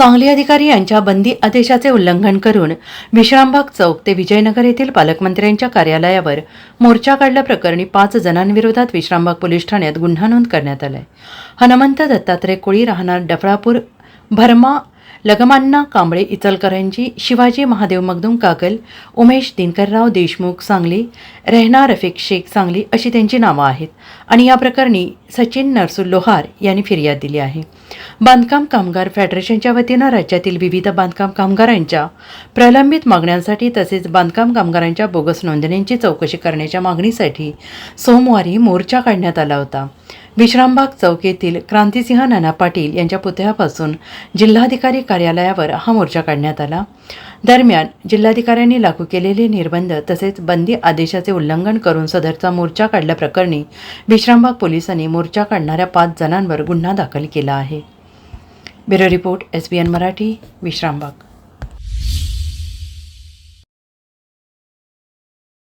सांगली अधिकारी यांच्या बंदी आदेशाचे उल्लंघन करून विश्रामबाग चौक ते विजयनगर येथील पालकमंत्र्यांच्या कार्यालयावर मोर्चा काढल्याप्रकरणी पाच जणांविरोधात विश्रामबाग पोलीस ठाण्यात गुन्हा नोंद करण्यात आलाय. हनुमंत दत्तात्रय कोळी राहणार डफळापूर भरमा लगमान्ना कांबळे इचलकरांची शिवाजी महादेव मगदूम काकल उमेश दिनकरराव देशमुख सांगली रेहना रफिक शेख सांगली अशी त्यांची नावं आहेत. आणि या प्रकरणी सचिन नरसू लोहार यांनी फिर्याद दिली आहे. बांधकाम कामगार फेडरेशनच्या वतीनं राज्यातील विविध बांधकाम कामगारांच्या प्रलंबित मागण्यांसाठी तसेच बांधकाम कामगारांच्या बोगस नोंदणींची चौकशी करण्याच्या मागणीसाठी सोमवारी मोर्चा काढण्यात आला होता. विश्रामबाग चौकीतील क्रांतिसिंह नाना पाटील यांच्या पुतळ्यापासून जिल्हाधिकारी कार्यालयावर हा मोर्चा काढण्यात आला. दरम्यान जिल्हाधिकाऱ्यांनी लागू केलेले निर्बंध तसेच बंदी आदेशाचे उल्लंघन करून सदरचा मोर्चा काढल्याप्रकरणी विश्रामबाग पोलिसांनी मोर्चा काढणाऱ्या पाच जणांवर गुन्हा दाखल केला आहे. Bureau report S B N Marathi Vishrambag.